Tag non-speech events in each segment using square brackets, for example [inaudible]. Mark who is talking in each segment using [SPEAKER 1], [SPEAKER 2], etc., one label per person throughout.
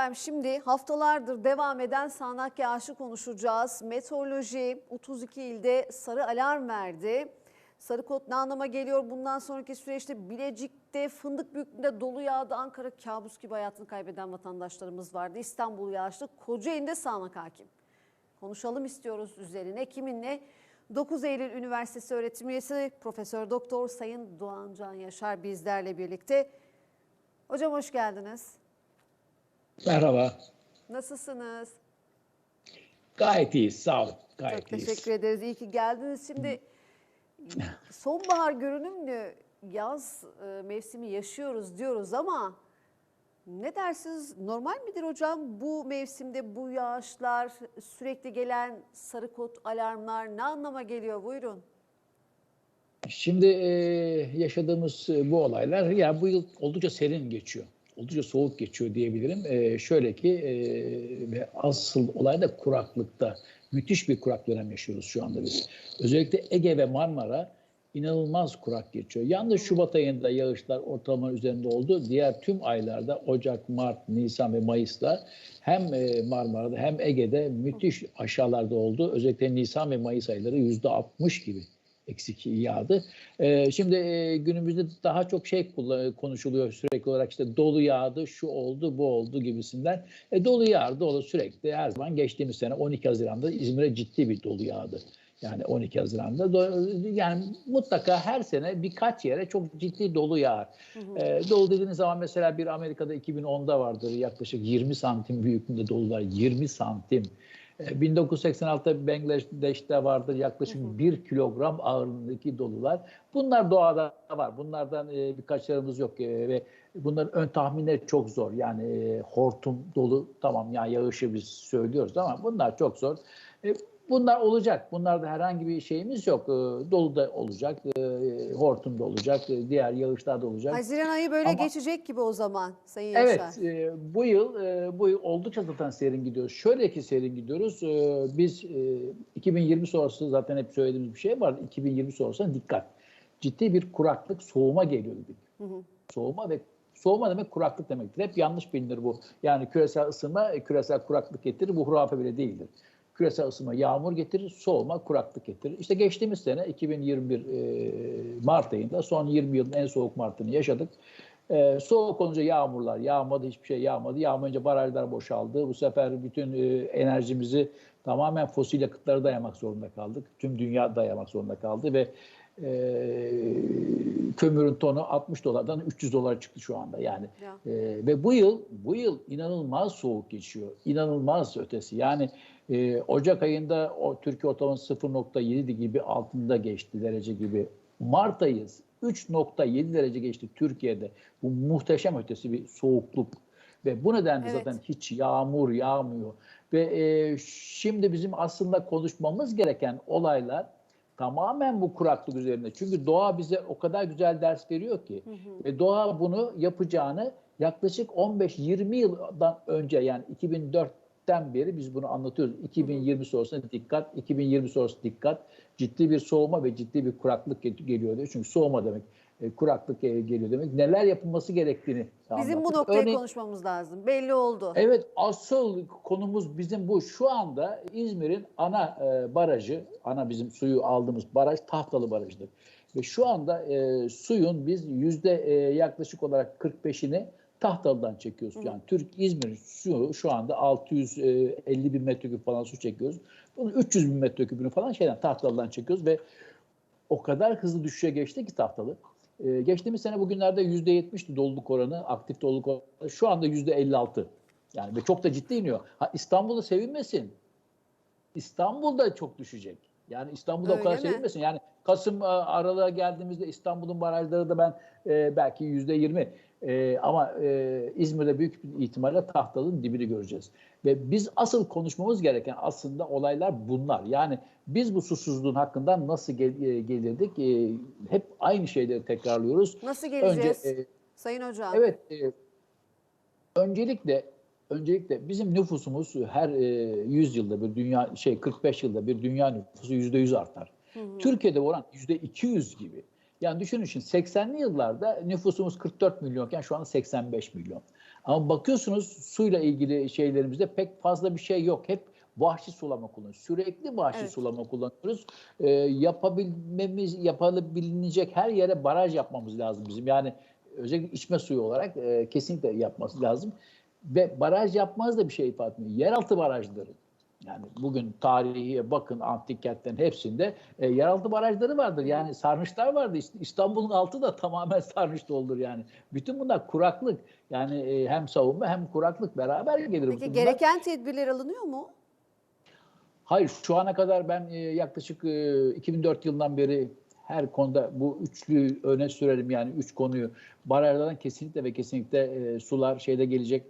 [SPEAKER 1] Efendim şimdi haftalardır devam eden sağanak yağışı konuşacağız. Meteoroloji 32 ilde sarı alarm verdi. Sarı kod ne anlama geliyor? Bundan sonraki süreçte Bilecik'te fındık büyüklüğünde dolu yağdı. Ankara kabus gibi hayatını kaybeden vatandaşlarımız vardı. İstanbul yağışlı, Kocaeli'nde sağanak hakim. Konuşalım istiyoruz üzerine. Kiminle? 9 Eylül Üniversitesi öğretim üyesi Profesör Doktor Sayın Doğan Can Yaşar bizlerle birlikte. Hocam hoş geldiniz.
[SPEAKER 2] Merhaba.
[SPEAKER 1] Nasılsınız?
[SPEAKER 2] Gayet iyiyiz. Sağ olun. Gayet
[SPEAKER 1] Çok
[SPEAKER 2] iyiyiz.
[SPEAKER 1] teşekkür ederiz. İyi ki geldiniz. Şimdi [laughs] sonbahar görünümlü yaz e, mevsimi yaşıyoruz diyoruz ama ne dersiniz? Normal midir hocam bu mevsimde bu yağışlar, sürekli gelen sarı kod alarmlar ne anlama geliyor? Buyurun.
[SPEAKER 2] Şimdi e, yaşadığımız e, bu olaylar ya bu yıl oldukça serin geçiyor. Oldukça soğuk geçiyor diyebilirim. E, şöyle ki e, asıl olay da kuraklıkta. Müthiş bir kurak dönem yaşıyoruz şu anda biz. Özellikle Ege ve Marmara inanılmaz kurak geçiyor. Yalnız Şubat ayında yağışlar ortalama üzerinde oldu. Diğer tüm aylarda Ocak, Mart, Nisan ve Mayıs'ta hem e, Marmara'da hem Ege'de müthiş aşağılarda oldu. Özellikle Nisan ve Mayıs ayları %60 gibi eksik yağdı. Ee, şimdi e, günümüzde daha çok şey konuşuluyor sürekli olarak işte dolu yağdı, şu oldu, bu oldu gibisinden. E, dolu yağdı, dolu sürekli her zaman geçtiğimiz sene 12 Haziran'da İzmir'e ciddi bir dolu yağdı. Yani 12 Haziran'da yani mutlaka her sene birkaç yere çok ciddi dolu yağar. Ee, dolu dediğiniz zaman mesela bir Amerika'da 2010'da vardır yaklaşık 20 santim büyüklüğünde dolular 20 santim. Ee, 1986'da Bangladeş'te vardır yaklaşık 1 kilogram ağırlığındaki dolular. Bunlar doğada var. Bunlardan e, birkaçlarımız yok E, ve bunların ön tahminleri çok zor. Yani e, hortum dolu tamam ya yağışı biz söylüyoruz ama bunlar çok zor. E, Bunlar olacak. Bunlarda herhangi bir şeyimiz yok. E, Dolu da olacak, e, hortum da olacak, e, diğer yağışlar da olacak.
[SPEAKER 1] Haziran ayı böyle
[SPEAKER 2] Ama-
[SPEAKER 1] geçecek gibi o zaman Sayın.
[SPEAKER 2] Evet, e, bu yıl e, bu yıl oldukça zaten serin gidiyoruz. Şöyle ki serin gidiyoruz. E, biz e, 2020 sonrası zaten hep söylediğimiz bir şey var. 2020 sonrasına dikkat. Ciddi bir kuraklık, soğuma geliyor dedik. Soğuma ve soğuma demek kuraklık demektir. Hep yanlış bilinir bu. Yani küresel ısınma küresel kuraklık getirir. Bu hurafe bile değildir. Küresel ısınma yağmur getirir, soğuma kuraklık getirir. İşte geçtiğimiz sene 2021 e, Mart ayında son 20 yılın en soğuk Mart'ını yaşadık. Ee, soğuk olunca yağmurlar yağmadı, hiçbir şey yağmadı. Yağmayınca barajlar boşaldı. Bu sefer bütün e, enerjimizi tamamen fosil yakıtlara dayamak zorunda kaldık. Tüm dünya dayamak zorunda kaldı ve e, kömürün tonu 60 dolardan 300 dolar çıktı şu anda yani.
[SPEAKER 1] Ya.
[SPEAKER 2] E, ve bu yıl bu yıl inanılmaz soğuk geçiyor. İnanılmaz ötesi. Yani e, Ocak ayında o Türkiye ortalaması 0.7 gibi altında geçti derece gibi. Mart ayı 3.7 derece geçti Türkiye'de. Bu muhteşem ötesi bir soğukluk. Ve bu nedenle
[SPEAKER 1] Evet.
[SPEAKER 2] zaten hiç yağmur yağmıyor. Ve e, şimdi bizim aslında konuşmamız gereken olaylar tamamen bu kuraklık üzerine. Çünkü doğa bize o kadar güzel ders veriyor ki ve doğa bunu yapacağını yaklaşık 15-20 yıldan önce yani 2004'ten beri biz bunu anlatıyoruz. 2020 sonrasında dikkat, 2020 sonrası dikkat. Ciddi bir soğuma ve ciddi bir kuraklık gel- geliyor diyor. Çünkü soğuma demek, e, kuraklık geliyor demek. Neler yapılması gerektiğini
[SPEAKER 1] Bizim bu
[SPEAKER 2] anlattık.
[SPEAKER 1] noktayı
[SPEAKER 2] Örneğin-
[SPEAKER 1] konuşmamız lazım. Belli oldu.
[SPEAKER 2] Evet asıl konumuz bizim bu. Şu anda İzmir'in ana e, barajı, ana bizim suyu aldığımız baraj Tahtalı Barajı'dır. Ve şu anda e, suyun biz yüzde e, yaklaşık olarak 45'ini Tahtalı'dan çekiyoruz. Yani Türk İzmir su şu anda 650 bin metreküp falan su çekiyoruz. Bunu 300 bin metreküpünü falan şeyden Tahtalı'dan çekiyoruz ve o kadar hızlı düşüşe geçti ki tahtalı. Ee, geçtiğimiz sene bugünlerde %70'ti doluluk oranı, aktif doluluk oranı. Şu anda %56. Yani ve çok da ciddi iniyor. Ha, İstanbul'da sevinmesin. İstanbul'da çok düşecek. Yani İstanbul'da
[SPEAKER 1] Öyle
[SPEAKER 2] o kadar
[SPEAKER 1] mi?
[SPEAKER 2] sevinmesin. Yani Kasım e, aralığa geldiğimizde İstanbul'un barajları da ben e, belki %20 e, ama e, İzmir'de büyük bir ihtimalle tahtalının dibini göreceğiz. Ve biz asıl konuşmamız gereken aslında olaylar bunlar. Yani biz bu susuzluğun hakkından nasıl gel- e, gelirdik? E, hep aynı şeyleri tekrarlıyoruz.
[SPEAKER 1] Nasıl geleceğiz?
[SPEAKER 2] Önce, e,
[SPEAKER 1] Sayın Hocam.
[SPEAKER 2] Evet, e, öncelikle öncelikle bizim nüfusumuz her e, 100 yılda bir dünya şey 45 yılda bir dünya nüfusu yüzde 100 artar. Türkiye'de bu oran yüzde 200 gibi. Yani düşünün şimdi 80'li yıllarda nüfusumuz 44 milyonken şu anda 85 milyon. Ama bakıyorsunuz suyla ilgili şeylerimizde pek fazla bir şey yok. Hep vahşi sulama kullanıyoruz. Sürekli vahşi
[SPEAKER 1] Evet.
[SPEAKER 2] sulama kullanıyoruz. Ee, yapabilmemiz, yapılabilecek her yere baraj yapmamız lazım bizim. Yani özellikle içme suyu olarak e, kesinlikle yapması lazım. Ve baraj yapmaz da bir şey ifade etmiyor. Yeraltı barajları. Yani bugün tarihi bakın antik kentlerin hepsinde e, yeraltı barajları vardır. Yani sarnıçlar vardı. İst- İstanbul'un altı da tamamen [laughs] sarnıç doldur yani. Bütün bunlar kuraklık. Yani e, hem savunma hem kuraklık beraber gelir.
[SPEAKER 1] Peki
[SPEAKER 2] Bunlar-
[SPEAKER 1] gereken tedbirler alınıyor mu?
[SPEAKER 2] Hayır şu ana kadar ben e, yaklaşık e, 2004 yılından beri her konuda bu üçlü öne sürelim yani üç konuyu barajlardan kesinlikle ve kesinlikle e, sular şeyde gelecek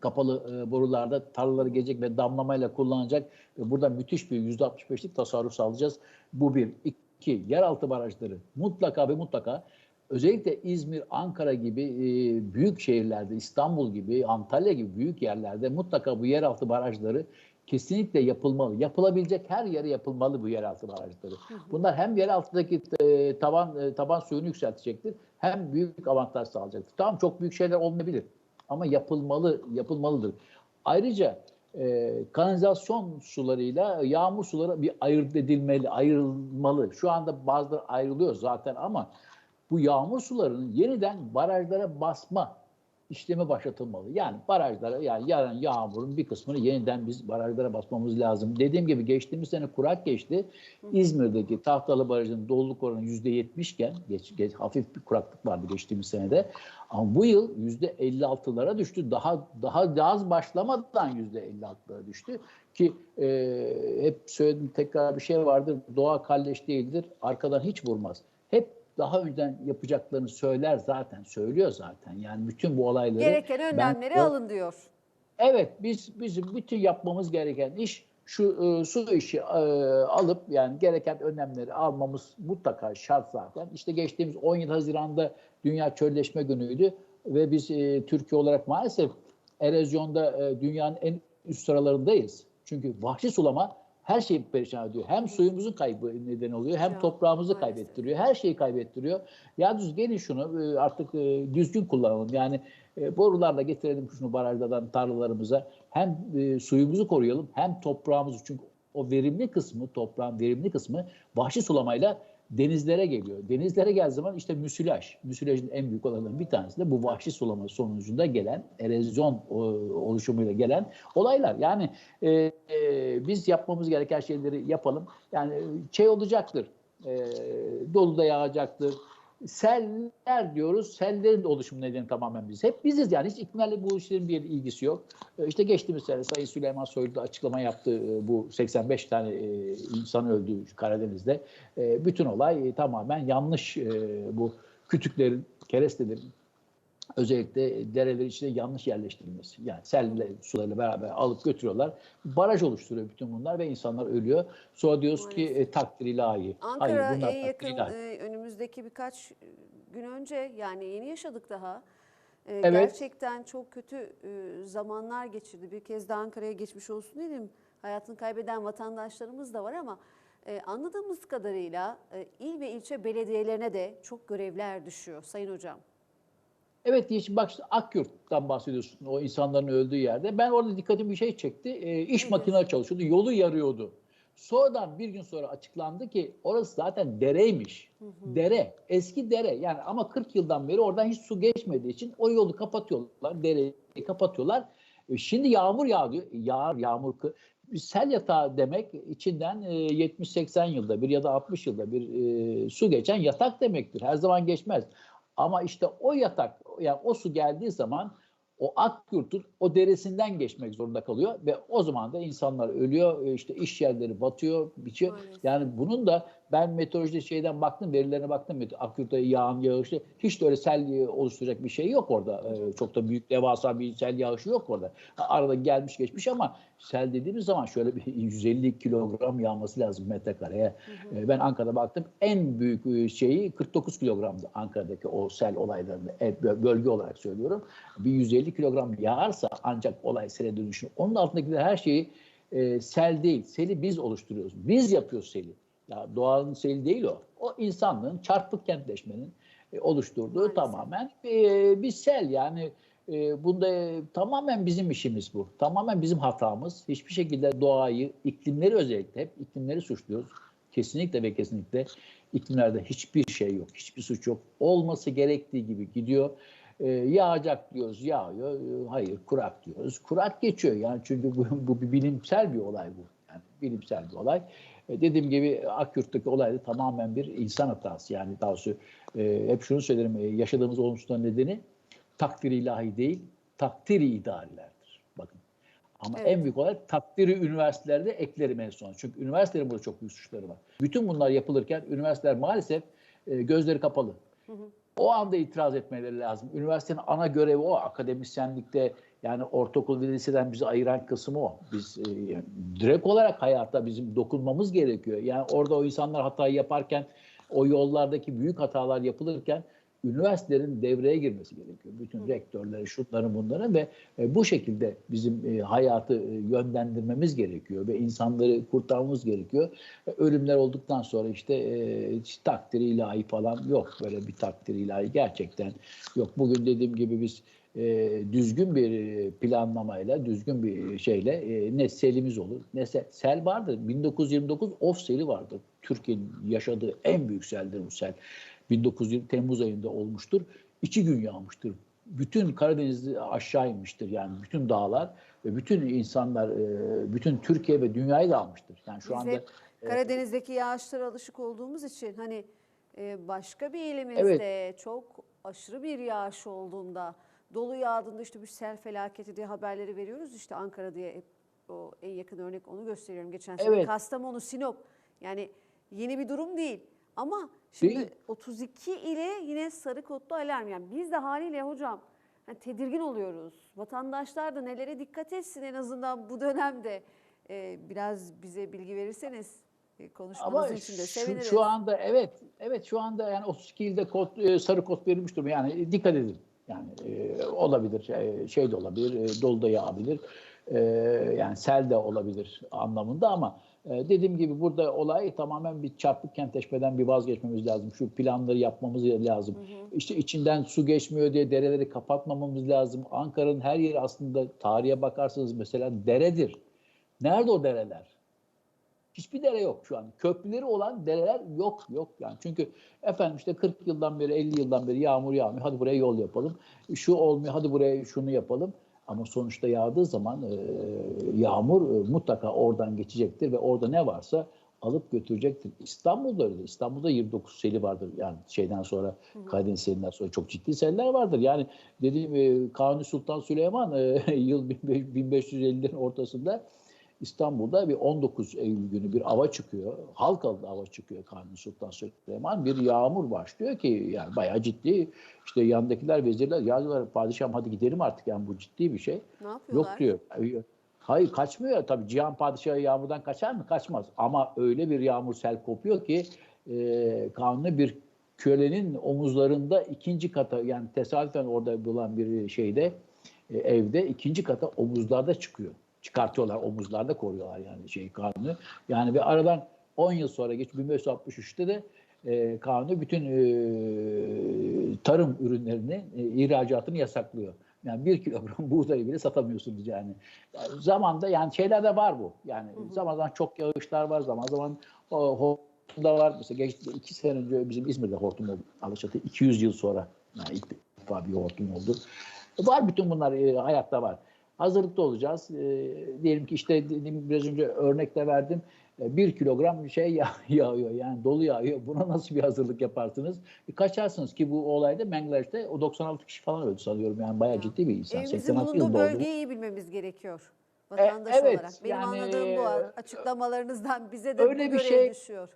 [SPEAKER 2] kapalı e, borularda tarlaları gelecek ve damlamayla kullanacak ve burada müthiş bir %65'lik tasarruf sağlayacağız. Bu bir. İki, yeraltı barajları mutlaka ve mutlaka özellikle İzmir, Ankara gibi e, büyük şehirlerde, İstanbul gibi, Antalya gibi büyük yerlerde mutlaka bu yeraltı barajları kesinlikle yapılmalı. Yapılabilecek her yere yapılmalı bu yeraltı barajları. Bunlar hem yer altındaki e, taban e, taban suyunu yükseltecektir hem büyük avantaj sağlayacaktır. Tamam çok büyük şeyler olmayabilir ama yapılmalı yapılmalıdır. Ayrıca e, kanalizasyon sularıyla yağmur suları bir ayırt edilmeli, ayrılmalı. Şu anda bazıları ayrılıyor zaten ama bu yağmur sularının yeniden barajlara basma işlemi başlatılmalı. Yani barajlara yani yarın yağmurun bir kısmını yeniden biz barajlara basmamız lazım. Dediğim gibi geçtiğimiz sene kurak geçti. İzmir'deki Tahtalı Barajı'nın doluluk oranı %70 iken geç, geç, hafif bir kuraklık vardı geçtiğimiz senede. Ama bu yıl %56'lara düştü. Daha daha az başlamadan %56'lara düştü. Ki e, hep söylediğim tekrar bir şey vardır. Doğa kalleş değildir. Arkadan hiç vurmaz. Daha önceden yapacaklarını söyler zaten. Söylüyor zaten. Yani bütün bu olayları
[SPEAKER 1] Gereken
[SPEAKER 2] ben-
[SPEAKER 1] önlemleri alın diyor.
[SPEAKER 2] Evet biz bizim bütün yapmamız gereken iş şu e, su işi e, alıp yani gereken önlemleri almamız mutlaka şart zaten. İşte geçtiğimiz 17 Haziran'da Dünya Çölleşme Günü'ydü ve biz e, Türkiye olarak maalesef erozyonda e, dünyanın en üst sıralarındayız. Çünkü vahşi sulama her şeyi perişan ediyor. Hem suyumuzun kaybı neden oluyor hem toprağımızı kaybettiriyor. Her şeyi kaybettiriyor. Ya düz gelin şunu e, artık e, düzgün kullanalım. Yani e, borularla getirelim şunu barajlardan tarlalarımıza. Hem suyumuzu koruyalım hem toprağımızı. Çünkü o verimli kısmı, toprağın verimli kısmı vahşi sulamayla denizlere geliyor. Denizlere geldiği zaman işte müsilaj. Müsilajın en büyük olanlarından bir tanesi de bu vahşi sulama sonucunda gelen erozyon o, oluşumuyla gelen olaylar. Yani e, e, biz yapmamız gereken şeyleri yapalım. Yani şey olacaktır. E, dolu da yağacaktır. Seller diyoruz. Sellerin oluşum nedeni tamamen biz. Hep biziz yani. Hiç iktidarla bu işlerin bir ilgisi yok. E, İşte geçtiğimiz sene Sayın Süleyman Soylu da açıklama yaptı. E, Bu 85 tane e, insan öldü Karadeniz'de. E, Bütün olay tamamen yanlış. Bu kütüklerin, kerestelerin özellikle dereler içinde yanlış yerleştirilmesi. Yani sel sularıyla beraber alıp götürüyorlar. Baraj oluşturuyor bütün bunlar ve insanlar ölüyor. Sonra diyoruz ki e, takdir ilahi.
[SPEAKER 1] Ankara
[SPEAKER 2] Hayır, bunlar
[SPEAKER 1] en
[SPEAKER 2] takdir
[SPEAKER 1] yakın
[SPEAKER 2] ilahi.
[SPEAKER 1] e, önümüzdeki birkaç gün önce yani yeni yaşadık daha. E,
[SPEAKER 2] Evet.
[SPEAKER 1] Gerçekten çok kötü e, zamanlar geçirdi. Bir kez daha Ankara'ya geçmiş olsun dedim. Hayatını kaybeden vatandaşlarımız da var ama e, anladığımız kadarıyla e, il ve ilçe belediyelerine de çok görevler düşüyor Sayın Hocam.
[SPEAKER 2] Evet Yeşil bak işte Akyurt'tan bahsediyorsun o insanların öldüğü yerde. Ben orada dikkatimi bir şey çekti. E, iş makineleri çalışıyordu. Yolu yarıyordu. Sonradan bir gün sonra açıklandı ki orası zaten dereymiş. Dere. Eski dere. Yani ama 40 yıldan beri oradan hiç su geçmediği için o yolu kapatıyorlar. Dereyi kapatıyorlar. E, şimdi yağmur yağıyor. Yağar yağmur. Sel yatağı demek içinden e, 70-80 yılda bir ya da 60 yılda bir e, su geçen yatak demektir. Her zaman geçmez. Ama işte o yatak, yani o su geldiği zaman o Akyurt'un o deresinden geçmek zorunda kalıyor ve o zaman da insanlar ölüyor, e, işte iş yerleri batıyor, bitiyor.
[SPEAKER 1] Maalesef.
[SPEAKER 2] Yani bunun da ben meteoroloji şeyden baktım, verilerine baktım. Akyurt'ta yağan yağışı hiç de öyle sel e, oluşturacak bir şey yok orada. E, çok da büyük devasa bir sel yağışı yok orada. Arada gelmiş geçmiş ama sel dediğimiz zaman şöyle bir [laughs] 150 kilogram yağması lazım metrekareye. E, Ben Ankara'da baktım en büyük e, şeyi 49 kilogramdı Ankara'daki o sel olaylarında. Bö- bölge olarak söylüyorum. Bir 150 kilogram yağarsa ancak olay sele dönüşür. Onun altındakiler her şeyi e, sel değil. Seli biz oluşturuyoruz. Biz yapıyoruz seli. Ya doğanın seli değil o. O insanlığın çarpık kentleşmenin e, oluşturduğu
[SPEAKER 1] Maalesef.
[SPEAKER 2] tamamen e, bir sel yani E, bunda e, tamamen bizim işimiz bu. Tamamen bizim hatamız. Hiçbir şekilde doğayı, iklimleri özellikle hep iklimleri suçluyoruz. Kesinlikle ve kesinlikle iklimlerde hiçbir şey yok, hiçbir suç yok. Olması gerektiği gibi gidiyor. E, yağacak diyoruz, yağıyor. E, hayır, kurak diyoruz. Kurak geçiyor yani çünkü bu, bu bir bilimsel bir olay bu. Yani bilimsel bir olay. E, dediğim gibi Akyurt'taki olay da tamamen bir insan hatası. Yani daha doğrusu e, hep şunu söylerim, e, yaşadığımız olumsuzluğun nedeni takdir ilahi değil, takdiri idarilerdir. Bakın. Ama
[SPEAKER 1] Evet.
[SPEAKER 2] en büyük olay takdiri üniversitelerde eklerim en son. Çünkü üniversitelerin burada çok büyük suçları var. Bütün bunlar yapılırken üniversiteler maalesef e, gözleri kapalı. O anda itiraz etmeleri lazım. Üniversitenin ana görevi o. Akademisyenlikte yani ortaokul ve liseden bizi ayıran kısmı o. Biz e, yani direkt olarak hayata bizim dokunmamız gerekiyor. Yani orada o insanlar hatayı yaparken o yollardaki büyük hatalar yapılırken üniversitelerin devreye girmesi gerekiyor. Bütün rektörleri, şutların bunların ve e, bu şekilde bizim e, hayatı e, yönlendirmemiz gerekiyor ve insanları kurtarmamız gerekiyor. E, ölümler olduktan sonra işte e, hiç takdiri ilahi falan yok. Böyle bir takdiri ilahi gerçekten yok. Bugün dediğim gibi biz e, düzgün bir e, planlamayla, düzgün bir şeyle e, ne selimiz olur, ne sel, sel vardır. 1929 of seli vardır. Türkiye'nin yaşadığı en büyük seldir bu sel. 1920 Temmuz ayında olmuştur. İki gün yağmıştır. Bütün Karadeniz'i aşağı inmiştir. Yani bütün dağlar ve bütün insanlar, e, bütün Türkiye ve dünyayı da almıştır. Yani şu
[SPEAKER 1] Biz
[SPEAKER 2] anda
[SPEAKER 1] hep Karadeniz'deki yağışlara alışık olduğumuz için hani e, başka bir ilimizde
[SPEAKER 2] Evet.
[SPEAKER 1] çok aşırı bir yağış olduğunda dolu yağdığında işte bir sel felaketi diye haberleri veriyoruz. İşte Ankara diye hep o en yakın örnek onu gösteriyorum. Geçen sene
[SPEAKER 2] Evet.
[SPEAKER 1] Kastamonu, Sinop yani yeni bir durum değil. Ama şimdi
[SPEAKER 2] Değil.
[SPEAKER 1] 32 ile yine sarı kodlu alarm. Yani biz de haliyle hocam hani tedirgin oluyoruz. Vatandaşlar da nelere dikkat etsin en azından bu dönemde. Ee, biraz bize bilgi verirseniz e, konuşmanızın
[SPEAKER 2] Ama
[SPEAKER 1] içinde
[SPEAKER 2] şu,
[SPEAKER 1] seviniriz.
[SPEAKER 2] şu anda evet evet şu anda yani 32 ilde kod, e, sarı kod verilmiş durumda. Yani dikkat edin. Yani e, olabilir e, şey de olabilir, e, dolu da yağabilir. E, yani sel de olabilir anlamında ama e, dediğim gibi burada olay tamamen bir çarpık kentleşmeden bir vazgeçmemiz lazım. Şu planları yapmamız lazım. İşte içinden su geçmiyor diye dereleri kapatmamamız lazım. Ankara'nın her yeri aslında tarihe bakarsanız mesela deredir. Nerede o dereler? Hiçbir dere yok şu an. Köprüleri olan dereler yok yok yani. Çünkü efendim işte 40 yıldan beri 50 yıldan beri yağmur yağmıyor. Hadi buraya yol yapalım. Şu olmuyor. Hadi buraya şunu yapalım. Ama sonuçta yağdığı zaman e, yağmur e, mutlaka oradan geçecektir ve orada ne varsa alıp götürecektir. İstanbul'da öyle. İstanbul'da 29 seli vardır. Yani şeyden sonra Karadeniz selinden sonra çok ciddi seller vardır. Yani dediğim e, Kanuni Sultan Süleyman e, [laughs] yıl 1550'lerin ortasında İstanbul'da bir 19 Eylül günü bir ava çıkıyor. Halkalı ava çıkıyor Kanuni Sultan Süleyman. Bir yağmur başlıyor ki yani bayağı ciddi. İşte yandakiler vezirler ya diyorlar padişahım hadi gidelim artık yani bu ciddi bir şey.
[SPEAKER 1] ne yapıyorlar?
[SPEAKER 2] Yok diyor. Hayır kaçmıyor tabii. Cihan Padişahı yağmurdan kaçar mı? Kaçmaz. Ama öyle bir yağmur sel kopuyor ki e, kanuni bir kölenin omuzlarında ikinci kata yani tesadüfen orada bulan bir şeyde e, evde ikinci kata omuzlarda çıkıyor. Çıkartıyorlar omuzlarda koruyorlar yani şey kanunu. Yani bir aradan 10 yıl sonra geç 1563'te de e, kanunu bütün e, tarım ürünlerini e, ihracatını yasaklıyor. Yani bir kilogram [laughs] buğdayı bile satamıyorsunuz yani. yani. Zamanda yani şeyler de var bu. Yani zaman zaman çok yağışlar var, zaman zaman o, hortumda var. Mesela geç, iki sene önce bizim İzmir'de hortum oldu. Alaçatı 200 yıl sonra yani ilk defa bir hortum oldu. Var bütün bunlar e, hayatta var. Hazırlıklı olacağız. E, diyelim ki işte dediğim biraz önce örnekte verdim. E, bir kilogram şey [laughs] yağ, yağıyor yani dolu yağıyor. Buna nasıl bir hazırlık yaparsınız? E, kaçarsınız ki bu olayda Bangladeş'te o 96 kişi falan öldü sanıyorum. Yani bayağı ciddi bir insan.
[SPEAKER 1] Evimizin
[SPEAKER 2] 86
[SPEAKER 1] bulunduğu bölgeyi iyi bilmemiz gerekiyor. Vatandaş
[SPEAKER 2] evet,
[SPEAKER 1] olarak. Benim
[SPEAKER 2] yani,
[SPEAKER 1] anladığım bu
[SPEAKER 2] e,
[SPEAKER 1] açıklamalarınızdan bize de
[SPEAKER 2] öyle bir
[SPEAKER 1] görev
[SPEAKER 2] şey-
[SPEAKER 1] düşüyor.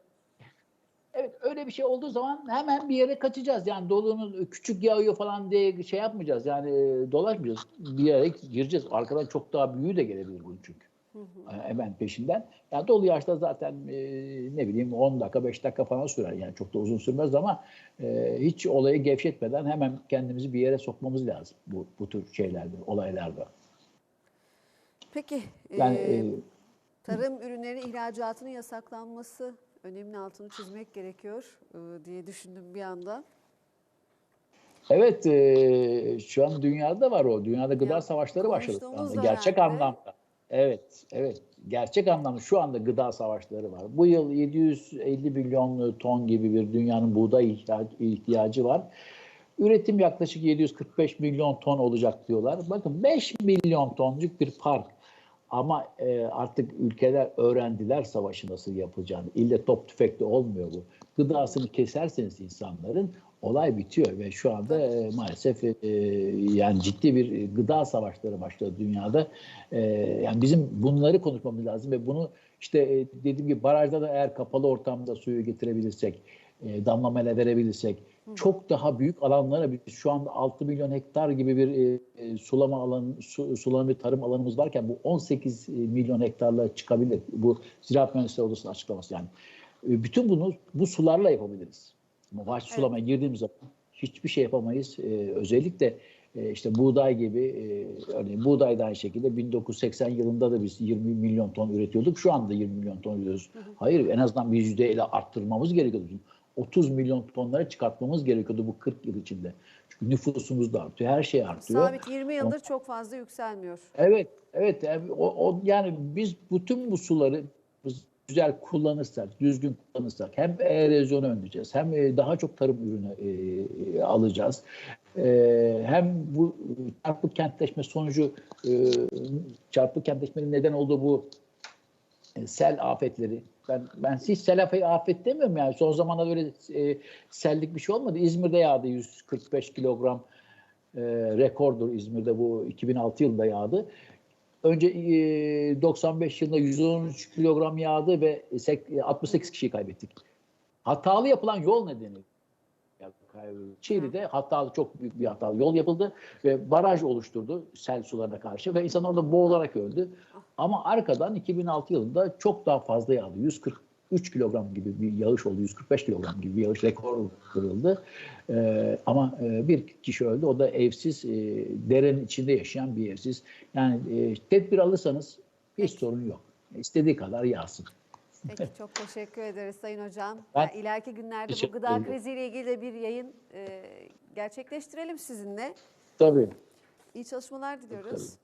[SPEAKER 2] Evet öyle bir şey olduğu zaman hemen bir yere kaçacağız. Yani dolunun küçük yağıyor falan diye şey yapmayacağız. Yani e, dolaşmayacağız. Bir yere gireceğiz. Arkadan çok daha büyüğü de gelebilir bunun çünkü. E, Hemen peşinden. Yani dolu yağışta zaten e, ne bileyim 10 dakika 5 dakika falan sürer. Yani çok da uzun sürmez ama e, hiç olayı gevşetmeden hemen kendimizi bir yere sokmamız lazım. Bu, bu tür şeylerde, olaylarda.
[SPEAKER 1] Peki
[SPEAKER 2] Yani
[SPEAKER 1] e,
[SPEAKER 2] e,
[SPEAKER 1] tarım ürünleri ihracatının yasaklanması önemli altını çizmek gerekiyor e, diye düşündüm bir anda.
[SPEAKER 2] Evet, e, şu an dünyada var o. Dünyada gıda
[SPEAKER 1] Ya,
[SPEAKER 2] savaşları başladı. Gerçek anlamda. Evet, evet. Gerçek anlamda şu anda gıda savaşları var. Bu yıl 750 milyon ton gibi bir dünyanın buğday ihtiyacı var. Üretim yaklaşık 745 milyon ton olacak diyorlar. Bakın 5 milyon tonluk bir fark. Ama e, artık ülkeler öğrendiler savaşı nasıl yapılacağını. İlle top tüfekle olmuyor bu. Gıdasını keserseniz insanların olay bitiyor ve şu anda e, maalesef e, yani ciddi bir gıda savaşları başladı dünyada. E, yani bizim bunları konuşmamız lazım ve bunu işte e, dediğim gibi barajda da eğer kapalı ortamda suyu getirebilirsek, e, damlamayla verebilirsek çok daha büyük alanlara biz şu anda 6 milyon hektar gibi bir e, e, sulama alanı su, sulama ve tarım alanımız varken bu 18 milyon hektarla çıkabilir. Bu Ziraat Mühendisleri Odası'nın açıklaması yani. E, bütün bunu bu sularla yapabiliriz. Ama vahşi
[SPEAKER 1] Evet.
[SPEAKER 2] sulamaya girdiğimiz zaman hiçbir şey yapamayız. E, özellikle e, işte buğday gibi e, örneğin buğday da aynı şekilde 1980 yılında da biz 20 milyon ton üretiyorduk. Şu anda 20 milyon ton üretiyoruz. Hayır en azından bir yüzdeyle arttırmamız gerekiyordu. 30 milyon tonlara çıkartmamız gerekiyordu bu 40 yıl içinde. Çünkü nüfusumuz da artıyor, her şey artıyor.
[SPEAKER 1] Sabit 20 yıldır çok fazla yükselmiyor.
[SPEAKER 2] Evet, evet. Yani, o, o, yani biz bütün bu suları biz güzel kullanırsak, düzgün kullanırsak hem erozyonu önleyeceğiz, hem e, daha çok tarım ürünü e, alacağız. E, hem bu çarpık kentleşme sonucu e, çarpık kentleşmenin neden olduğu bu e, sel afetleri. Ben ben hiç sel afet, demiyorum yani. Son zamanlarda öyle e, sellik bir şey olmadı. İzmir'de yağdı 145 kilogram e, rekordur İzmir'de bu 2006 yılında yağdı. Önce e, 95 yılında 113 kilogram yağdı ve sek- 68 kişiyi kaybettik. Hatalı yapılan yol nedeni. Çiğli'de hatalı çok büyük bir hatalı yol yapıldı ve baraj oluşturdu sel sularına karşı ve insan orada boğularak öldü. Ama arkadan 2006 yılında çok daha fazla yağdı. 143 kilogram gibi bir yağış oldu. 145 kilogram gibi bir yağış rekor kırıldı. Ee, ama e, bir kişi öldü. O da evsiz, e, derenin içinde yaşayan bir evsiz. Yani e, tedbir alırsanız hiç sorun yok. İstediği kadar yağsın.
[SPEAKER 1] Peki çok teşekkür ederiz Sayın Hocam.
[SPEAKER 2] Ben
[SPEAKER 1] Yani ileriki günlerde bu gıda
[SPEAKER 2] ederim.
[SPEAKER 1] kriziyle ilgili de bir yayın e, gerçekleştirelim sizinle.
[SPEAKER 2] Tabii.
[SPEAKER 1] İyi çalışmalar diliyoruz.